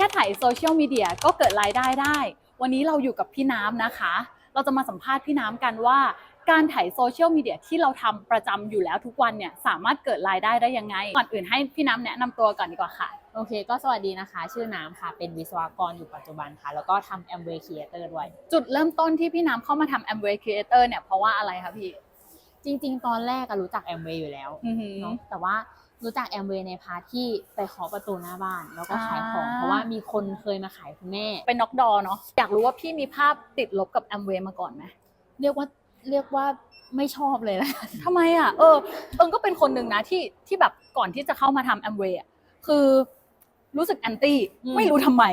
ค่ถ่ายโซเชียลมีเดียก็เกิดรายได้ได้ วันนี้เราอยู่กับพี่น้ำนะคะ เราจะมาสัมภาษณ์พี่น้ำกันว่า การถ่ายโซเชียลมีเดียที่เราทำประจำอยู่แล้วทุกวันเนี่ยสามารถเกิดรายได้ได้ยังไง ก่อนอื่นให้พี่น้ำแนะนำตัวก่อนดีกว่าค่ะ โอเค ก็สวัสดีนะคะ ชื่อน้ำค่ะ เป็นวิศวกรอยู่ปัจจุบันค่ะ แล้วก็ทำ Amway Creator ด้วย จุดเริ่มต้นที่พี่น้ำเข้ามาทำ Amway Creator เนี่ยเพราะว่าอะไรคะพี่ จริง ๆ ตอนแรกอะรู้จัก Amway อยู่แล้วอือหือเนาะแต่ว่า รู้จัก Amway ในพาร์ทที่ไปเคาะประตูหน้าบ้าน แล้วก็ขายของอ่าเพราะว่ามีคนเคยมาขายคุณแม่ เป็นน็อกดอเนาะอยากรู้ว่าพี่มีภาพติดลบกับ Amway มาก่อนไหมเรียกว่าเรียกว่าไม่ชอบเลยนะทำไมอะ เออ เอิงก็เป็นคนหนึ่งนะที่ที่แบบก่อนที่จะเข้ามาทำแอมเวย์อะคือรู้สึกแอนตี้อืมไม่รู้ทำไม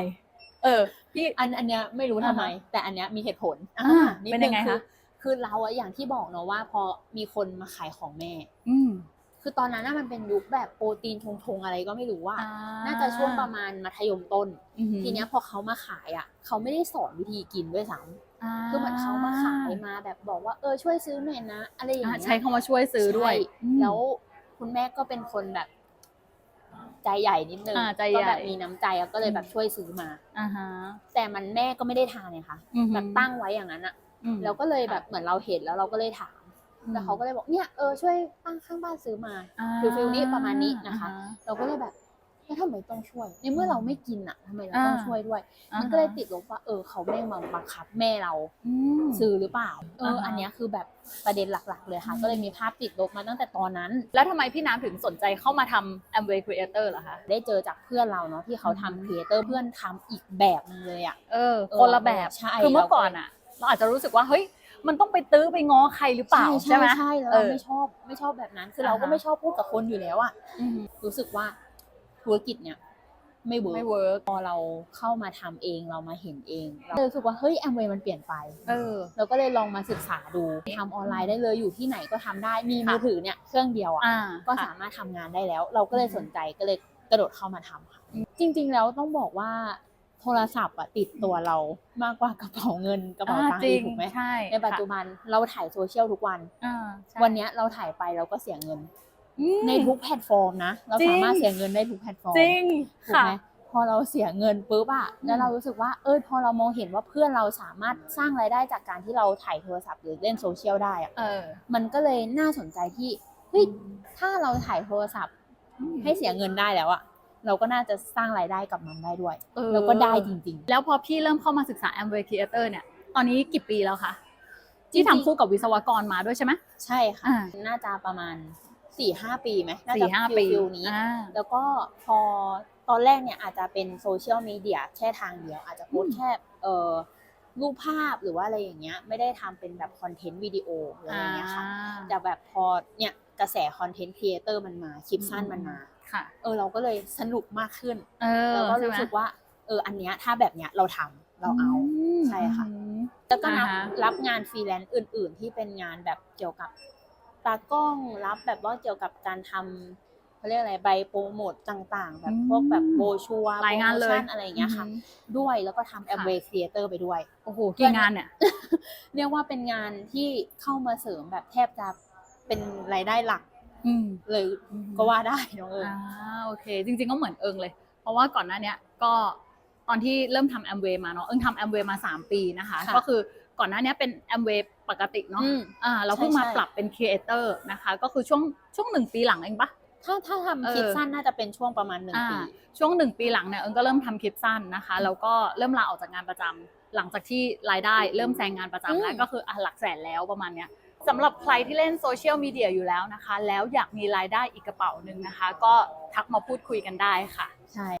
เออ พี่อันอันเนี้ยไม่รู้ทำไมอ่าฮะแต่อันเนี้ยมีเหตุผลอ่านิดเป็นนึยังไงคืคะคือเราอะอย่างที่บอกเนาะว่าพอมีคนมาขายของแม่ อืม คือตอนนั้นน่ะมันเป็นยุคแบบโปรตีนชงๆอะไรก็ไม่รู้ว่าอ่น่าจะช่วงประมาณมัธยมต้นอือหือทีเนี้ยพอเขามาขายอะเขาไม่ได้สอนวิธีกินด้วยซ้าำคือเหมือนเขามาขายมาแบบบอกว่าเออช่วยซื้อหน่อยนะ อะไรอย่างอ่าเงี้ยใช้คำว่าช่วยซื้อด้วยใช่อืมแล้วคุณแม่ก็เป็นคนแบบ ใจใหญ่นิดนึงอ่าใจใหญ่ก็แบบมีน้ำใจอะก็เลยแบบอืมช่วยซื้อมาอ่าฮะแต่มันแม่ก็ไม่ได้ทานเนี่ยค่ะอือหือแบบตั้งไว้อย่างนั้นอะอืมเราก็เลยแบบเหมือนเราเห็นแล้วเราก็เลยถาม แล้วเขาก็เลยบอกเนี่ยเออช่วยตั้งข้างบ้านซื้อมาอ่าคือฟิลนี้ประมาณนี้นะคะอ่าฮเราก็เลยแบบแล้วทำไมต้องช่วย ในเมื่อเราไม่กินอะทำไมเราต้องอ่าช่วยด้วยอ่าฮะมันก็เลยติดลบว่า เออ เขาไม่มาบังคับแม่เราอืมซื้อหรือเปล่า เอออ่าฮะอันเนี้ยคือแบบประเด็นหลักๆ เลยค่ะอืมก็เลยมีภาพติดลบมาตั้งแต่ตอนนั้น แล้วทำไมพี่น้ำถึงสนใจเข้ามาทำ Amway Creator เหรอคะ ได้เจอจากเพื่อนเราเนาะที่เขาอืมทำครีเอเตอร์เพื่อนทำอีกแบบนึงเลยอะเออเออ คนละแบบ ใช่ คือเมื่อเราก็ก่อนอะ เราอาจจะรู้สึกว่า เฮ้ย มันต้องไปตื้อไปง้อใครหรือเปล่าใช่ใช่ไหมใช่แล้วเอเราอไม่ชอบไม่ชอบแบบนั้น คืออ่าเราก็ฮะไม่ชอบพูดกับคนอยู่แล้วอะอืมรู้สึกว่าธุรกิจเนี่ยไม่เวิร์ไม่กเวิร์กพอเราเข้ามาทำเองเรามาเห็นเองเรารู้สึกว่าเฮ้ยแอมเวย์มันเปลี่ยนไป เออเราก็เลยลองมาศึกษาดูทำออนไลน์ได้เลยอยู่ที่ไหนก็ทำได้มีค่ะมือถือเนี่ยเครื่องเดียวอะอ่าก็ค่ะสามารถทำงานได้แล้ว เราก็เลยอืมสนใจก็เลยกระโดดเข้ามาทำค่ะจริง ๆ แล้วต้องบอกว่า โทรศัพท์อะติดตัวเรามากกว่ากระเป๋าเงินกระเป๋าตังค์จริอีงกถูกไหมใช่ในปัจจุบันเราถ่ายโซเชียลทุกวันอ่าใช่วันเนี้ยเราถ่ายไปเราก็เสียเงินอืมในทุกแพลตฟอร์มนะ เราจริงสามารถเสียเงินได้ทุกแพลตฟอร์มจริงถูกค่ะไหมพอเราเสียเงินปุ๊บอะอืมแล้วเรารู้สึกว่าเออพอเรามองเห็นว่าเพื่อนเราสามารถสร้างรายได้จากการที่เราถ่ายโทรศัพท์หรือเล่นโซเชียลได้อะเออมันก็เลยน่าสนใจที่เฮ้ยถ้าเราถ่ายโทรศัพท์ให้เสียเงินได้แล้วอะ เราก็น่าจะสร้างรายได้กับมันได้ด้วยเออแล้วก็ได้จริงแล้วพอพี่เริ่มเข้ามาศึกษา Amway Creator เนี่ยตอนนี้กี่ปีแล้วคะจริที่งๆทำคู่กับวิศวกรมาด้วยใช่ไหมๆใช่ค่ะ อ่าน่าจะประมาณสี่ห้าปีไหมน่าสี่จะห้าฟิลปีฟิลนี้ อ่า แล้วก็พอตอนแรกเนี่ยอาจจะเป็นโซเชียลมีเดียแค่ทางเดียว อาจจะโพสต์อืมแค่เอ่อรูปภาพหรือว่าอะไรอย่างเงี้ยไม่ได้ทำเป็นแบบคอนเทนต์วิดีโอหรืออะไรเงี้ยค่ะ แต่แบบพอเนี่ย กระแสคอนเทนต์ครีเอเตอร์มันมาคลิปสั้นมันมาค่ะ เออเราก็เลยสนุกมากขึ้นเออแล้วก็ใช่รู้ไหมสึกว่าเอออันเนี้ยถ้าแบบเนี้ยเราทำเราเอามใช่ค่ะอืมแล้วก็รับอ่าฮะรับงานฟรีแลนซ์อื่น ๆ ที่เป็นงานแบบเกี่ยวกับตากล้องรับแบบว่าเกี่ยวกับการทำเขาเรียกอะไรใบโปรโมทต่างๆ แบบพวกแบบโบชัวรายงานเลยโปรโมชั่อะไรอย่างเงี้ยค่ะอืมด้วยแล้วก็ทำแอมเวย์ครีเอเตอร์ไปด้วย โอ้โหกี่งานเนี่ย เรียกว่าเป็นงานที่เข้ามาเสริมแบบแทบจะ เป็นรายได้หลักอืม เลยก็ว่าได้น้องเอิญ อ่าโอเค จริงๆก็เหมือนเอิงเลย เพราะว่าก่อนหน้าเนี้ยก็ตอนที่เริ่มทำแอมเวย์มาเนาะเอิงทำแอมเวย์มา 3 ปีนะคะ ค่ะก็คือก่อนหน้าเนี้ยเป็นแอมเวย์ปกติเนาะอืมอ่าเราเพิ่งมาใช่ใช่ ปรับเป็นครีเอเตอร์นะคะ ก็คือช่วงช่วงหนึ่งปีหลังเองปะ ถ้าถ้าเอทำอคลิปสั้นน่าจะเป็นช่วงประมาณหนึ่งอ่าปี ช่วงหนึ่งปีหลังเนี่ยเอิงก็เริ่มทำคลิปสั้นนะคะแล้วก็เริ่มลาออกจากงานประจำหลังจากที่รายได้เริ่มแซงงานประจำแล้วอืม ก็คืออะหลักแสนแล้วประมาณเนี้ย สำหรับใครที่เล่นโซเชียลมีเดียอยู่แล้วนะคะ แล้วอยากมีรายได้อีกกระเป๋าหนึ่งนะคะ ก็ทักมาพูดคุยกันได้ค่ะ ใช่